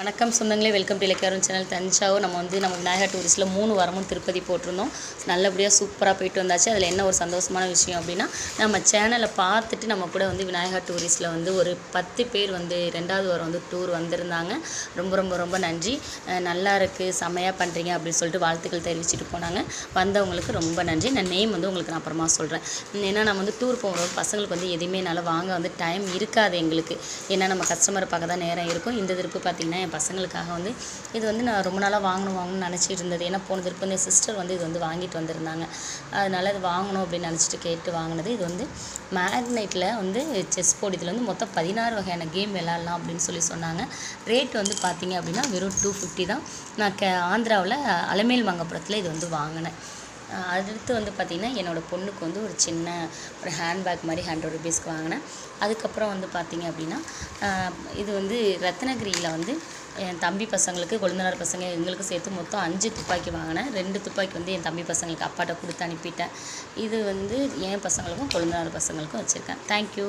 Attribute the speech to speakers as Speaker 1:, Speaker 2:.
Speaker 1: வணக்கம் சொந்தங்களே welcome to Ilakkiyaram channel Thanjavur நம்ம வந்து நம்ம விநாயகர் டூரிஸ்ட்டில் மூணு வாரமும் திருப்பதி போட்டிருந்தோம். நல்லபடியாக சூப்பராக போயிட்டு வந்தாச்சு. அதில் என்ன ஒரு சந்தோஷமான விஷயம் அப்படின்னா நம்ம சேனலை பார்த்துட்டு நம்ம கூட வந்து விநாயகர் டூரிஸ்ட்டில் வந்து ஒரு பத்து பேர் வந்து ரெண்டாவது வாரம் வந்து டூர் வந்திருந்தாங்க. ரொம்ப ரொம்ப ரொம்ப நன்றி. நல்லா இருக்குது செமையாக பண்ணுறீங்க அப்படின்னு சொல்லிட்டு வாழ்த்துக்கள் தெரிவிச்சுட்டு போனாங்க. வந்தவங்களுக்கு ரொம்ப நன்றி. நான் நேம் வந்து உங்களுக்கு நான் அப்புறமா சொல்கிறேன் ஏன்னா நம்ம வந்து டூர் போகிறோம் பசங்களுக்கு வந்து எதுவுமே என்னால் வாங்க வந்து டைம் இருக்காது எங்களுக்கு. ஏன்னா நம்ம கஸ்டமரை பார்க்க தான் நேரம் இருக்கும். இந்த திருப்பு பார்த்திங்கன்னா என் பசங்களுக்காக வந்து இது வந்து நான் ரொம்ப நாளாக வாங்கணும் வாங்கணும்னு நினச்சிட்டு இருந்தது. ஏன்னா போன திருப்பி வந்து என் சிஸ்டர் வந்து இது வந்து வாங்கிட்டு வந்திருந்தாங்க. அதனால் இது வாங்கணும் அப்படின்னு நினச்சிட்டு கேட்டு வாங்கினது. இது வந்து மேக்னைட்டில் வந்து செஸ் போர்டு இதில் வந்து மொத்தம் பதினாறு வகையான கேம் விளாட்லாம் அப்படின்னு சொல்லி சொன்னாங்க. ரேட் வந்து பார்த்தீங்க அப்படின்னா வெறும் டூ ஃபிஃப்டி தான். நான் கே ஆந்திராவில் அலமேல் மங்கபுரத்தில் இது வந்து வாங்கினேன். அடுத்து வந்து பார்த்திங்கன்னா என்னோடய பொண்ணுக்கு வந்து ஒரு சின்ன ஒரு ஹேண்ட்பேக் மாதிரி ஹண்ட்ரட் ருபீஸ்க்கு வாங்கினேன். அதுக்கப்புறம் வந்து பார்த்திங்க அப்படின்னா இது வந்து ரத்னகிரியில் வந்து என் தம்பி பசங்களுக்கு கொழுந்தனார் பசங்க எங்களுக்கு சேர்த்து மொத்தம் அஞ்சு துப்பாக்கி வாங்கினேன். ரெண்டு துப்பாக்கி வந்து என் தம்பி பசங்களுக்கு அப்பாட்ட கொடுத்து அனுப்பிட்டேன். இது வந்து என் பசங்களுக்கும் கொழுந்தனார் பசங்களுக்கும் வச்சுருக்கேன். தேங்க்யூ